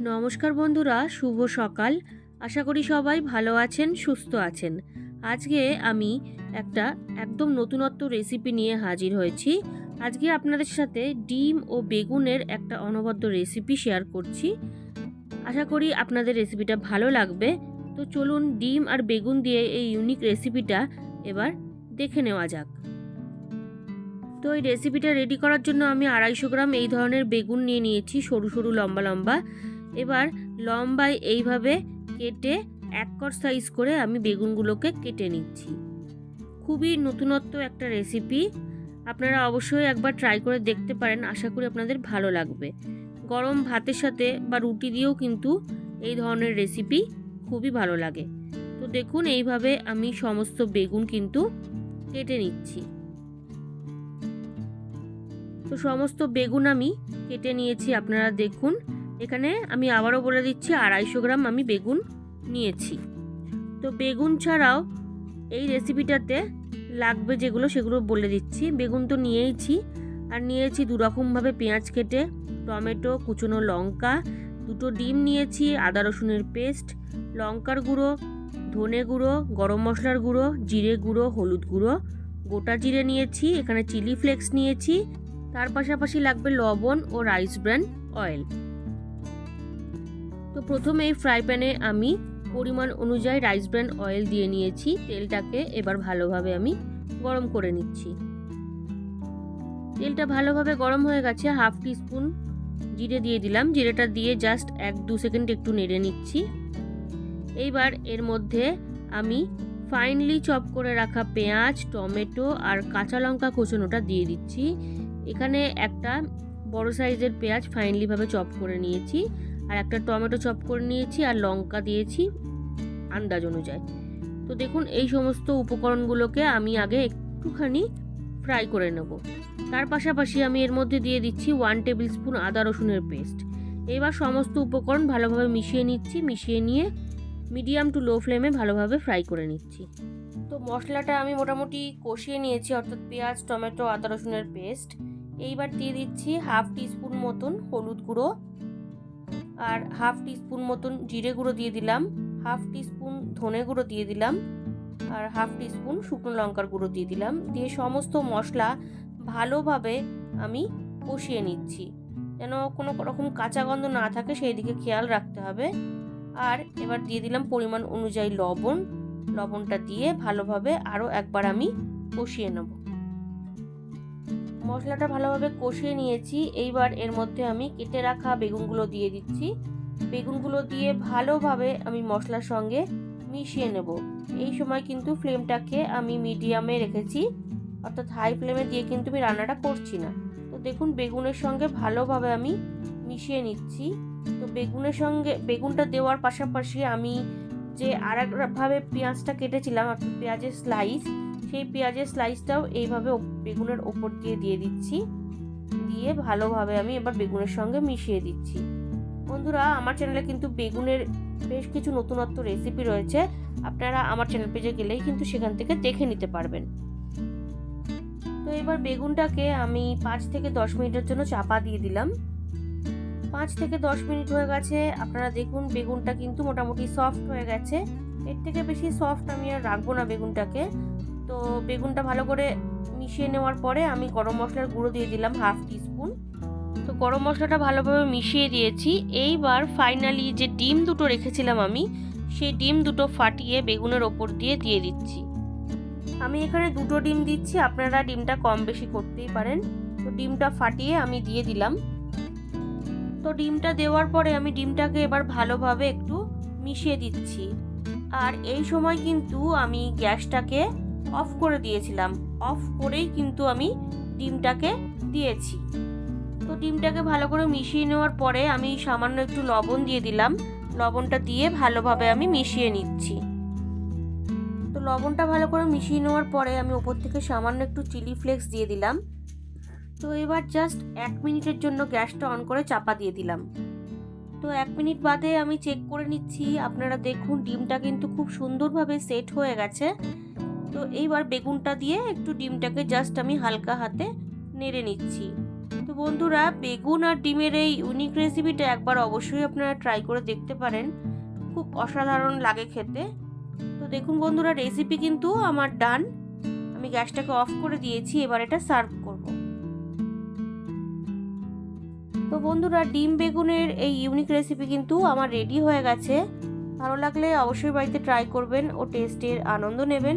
নমস্কার বন্ধুরা, শুভ সকাল। আশা করি সবাই ভালো আছেন, সুস্থ আছেন। আজকে আমি একটা একদম নতুনত্ব রেসিপি নিয়ে হাজির হয়েছি। আজকে আপনাদের সাথে ডিম ও বেগুনের একটা অনবদ্য রেসিপি শেয়ার করছি। আশা করি আপনাদের রেসিপিটা ভালো লাগবে। তো চলুন ডিম আর বেগুন দিয়ে এই ইউনিক রেসিপিটা এবার দেখে নেওয়া যাক। তো এই রেসিপিটা রেডি করার জন্য আমি আড়াইশো গ্রাম এই ধরনের বেগুন নিয়ে নিয়েছি, সরু সরু, লম্বা লম্বা। এবার লম্বায় এইভাবে কেটে এক কর সাইজ করে আমি বেগুনগুলোকে কেটে নিচ্ছি। খুবই নতুনত্ব একটা রেসিপি আপনারা অবশ্যই একবার ট্রাই করে দেখতে পারেন, আশা করি আপনাদের ভালো লাগবে। গরম ভাতের সাথে বা রুটি দিয়েও কিন্তু এই ধরনের রেসিপি খুবই ভালো লাগে। তো দেখুন, এইভাবে আমি সমস্ত বেগুন কিন্তু কেটে নিচ্ছি। তো সমস্ত বেগুন আমি কেটে নিয়েছি, আপনারা দেখুন। এখানে আমি আবারও বলে দিচ্ছি, আড়াইশো গ্রাম আমি বেগুন নিয়েছি। তো বেগুন ছাড়াও এই রেসিপিটাতে লাগবে যেগুলো, সেগুলো বলে দিচ্ছি। বেগুন তো নিয়েইছি, আর নিয়েছি দুরকমভাবে পেঁয়াজ কেটে, টমেটো, কুচনো লঙ্কা, দুটো ডিম নিয়েছি, আদা রসুনের পেস্ট, লঙ্কার গুঁড়ো, ধনে গুঁড়ো, গরম মশলার গুঁড়ো, জিরে গুঁড়ো, হলুদ গুঁড়ো, গোটা জিরে নিয়েছি, এখানে চিলি ফ্লেক্স নিয়েছি। তার পাশাপাশি লাগবে লবণ ও রাইস ব্র্যান অয়েল। তো প্রথমে এই ফ্রাই প্যানে আমি পরিমাণ অনুযায়ী রাইস ব্র্যান অয়েল দিয়ে নিয়েছি। তেলটাকে এবার ভালোভাবে আমি গরম করে নিচ্ছি। তেলটা ভালোভাবে গরম হয়ে গেছে হাফ টিস্পুন জিরে দিয়ে দিলাম। জিরেটা দিয়ে জাস্ট এক দু সেকেন্ড একটু নেড়ে নিচ্ছি। এইবার এর মধ্যে আমি ফাইনলি চপ করে রাখা পেঁয়াজ, টমেটো আর কাঁচা লঙ্কা কোচনোটা দিয়ে দিচ্ছি। এখানে একটা বড় সাইজের পেঁয়াজ ফাইনলিভাবে চপ করে নিয়েছি। আর একটা টমেটো চপ করে নিয়েছি আর লঙ্কা দিয়েছি আন্দাজ অনুযায়ী। তো দেখুন, এই সমস্ত উপকরণগুলোকে আমি আগে একটুখানি ফ্রাই করে নেব। তার পাশাপাশি আমি এর মধ্যে দিয়ে দিচ্ছি ওয়ান টেবিল স্পুন আদা রসুনের পেস্ট। এবার সমস্ত উপকরণ ভালোভাবে মিশিয়ে নিচ্ছি, মিশিয়ে নিয়ে মিডিয়াম টু লো ফ্লেমে ভালোভাবে ফ্রাই করে নিচ্ছি। তো মশলাটা আমি মোটামুটি কষিয়ে নিয়েছি, অর্থাৎ পেঁয়াজ, টমেটো, আদা রসুনের পেস্ট। এইবার দিয়ে দিচ্ছি হাফ টিস্পুন মতন হলুদ গুঁড়ো। আর হাফ টিস্পুন মতন জিরে গুঁড়ো দিয়ে দিলাম, হাফ টিস্পুন ধনে গুঁড়ো দিয়ে দিলাম, আর হাফ টিস্পুন শুকনো লঙ্কার গুঁড়ো দিয়ে দিলাম। দিয়ে সমস্ত মশলা ভালোভাবে আমি কষিয়ে নিচ্ছি, যেন কোনো রকম কাঁচা গন্ধ না থাকে, সেই দিকে খেয়াল রাখতে হবে। আর এবার দিয়ে দিলাম পরিমাণ অনুযায়ী লবণ, লবণটা দিয়ে ভালোভাবে আরও একবার আমি কষিয়ে নেব। মশলাটা ভালোভাবে কষিয়ে নিয়েছি। এইবার এর মধ্যে আমি কেটে রাখা বেগুনগুলো দিয়ে দিচ্ছি। বেগুনগুলো দিয়ে ভালোভাবে আমি মশলার সঙ্গে মিশিয়ে নেব। এই সময় কিন্তু ফ্লেমটাকে আমি মিডিয়ামে রেখেছি। অর্থাৎ হাই ফ্লেমে দিয়ে কিন্তু আমি রান্নাটা করছি না। তো দেখুন, বেগুনের সঙ্গে ভালোভাবে আমি মিশিয়ে নিচ্ছি। তো বেগুনের সঙ্গে, বেগুনটা দেওয়ার পাশাপাশি আমি যে আর একভাবে পেঁয়াজটা কেটেছিলাম, অর্থাৎ পেঁয়াজের স্লাইস সেই পেঁয়াজের স্লাইসটাও এইভাবে বেগুনের ওপর দিয়ে দিয়ে দিচ্ছি। দিয়ে ভালোভাবে আমি এবার বেগুনের সঙ্গে মিশিয়ে দিচ্ছি। বন্ধুরা, আমার চ্যানেলে কিন্তু বেগুনের বেশ কিছু নতুনত্ব রেসিপি রয়েছে। আপনারা আমার চ্যানেল পেজে গেলেই কিন্তু সেখান থেকে দেখে নিতে পারবেন। তো এবার বেগুনটাকে আমি পাঁচ থেকে দশ মিনিটের জন্য চাপা দিয়ে দিলাম। পাঁচ থেকে দশ মিনিট হয়ে গেছে। আপনারা দেখুন, বেগুনটা কিন্তু মোটামুটি সফট হয়ে গেছে। এর থেকে বেশি সফট আমি আর রাখব না বেগুনটাকে। তো বেগুনটা ভালো করে মিশিয়ে নেওয়ার পরে আমি গরম মশলার গুঁড়ো দিয়ে দিলাম হাফ টিস্পুন। তো গরম মশলাটা ভালোভাবে মিশিয়ে দিয়েছি। এইবার ফাইনালি যে ডিম দুটো রেখেছিলাম আমি, সেই ডিম দুটো ফাটিয়ে বেগুনের ওপর দিয়ে দিয়ে দিচ্ছি। আমি এখানে দুটো ডিম দিচ্ছি, আপনারা ডিমটা কম বেশি করতেই পারেন। তো ডিমটা ফাটিয়ে আমি দিয়ে দিলাম। তো ডিমটা দেওয়ার পরে আমি ডিমটাকে এবার ভালোভাবে একটু মিশিয়ে দিচ্ছি। আর এই সময় কিন্তু আমি গ্যাসটাকে অফ করে দিয়েছিলাম। অফ করেই কিন্তু আমি ডিমটাকে দিয়েছি। তো ডিমটাকে ভালো করে মিশিয়ে নেওয়ার পরে আমি সামান্য একটু লবণ দিয়ে দিলাম। লবণটা দিয়ে ভালোভাবে আমি মিশিয়ে নিচ্ছি। তো লবণটা ভালো করে মিশিয়ে নেওয়ার পরে আমি ওপর থেকে সামান্য একটু চিলি ফ্লেক্স দিয়ে দিলাম। তো এবার জাস্ট এক মিনিটের জন্য গ্যাসটা অন করে চাপা দিয়ে দিলাম। তো এক মিনিট বাদে আমি চেক করে নিচ্ছি। আপনারা দেখুন, ডিমটা কিন্তু খুব সুন্দরভাবে সেট হয়ে গেছে। তো এইবার বেগুনটা দিয়ে একটু ডিমটাকে জাস্ট আমি হালকা হাতে নেড়ে নিচ্ছি। তো বন্ধুরা, বেগুন আর ডিমের এই ইউনিক রেসিপিটা একবার অবশ্যই আপনারা ট্রাই করে দেখতে পারেন। খুব অসাধারণ লাগে খেতে। তো দেখুন বন্ধুরা রেসিপি কিন্তু আমার ডান আমি গ্যাসটাকে অফ করে দিয়েছি, এবার এটা সার্ভ করব। তো বন্ধুরা, ডিম বেগুনের এই ইউনিক রেসিপি কিন্তু আমার রেডি হয়ে গেছে। ভালো লাগলে অবশ্যই বাড়িতে ট্রাই করবেন ও টেস্টের আনন্দ নেবেন।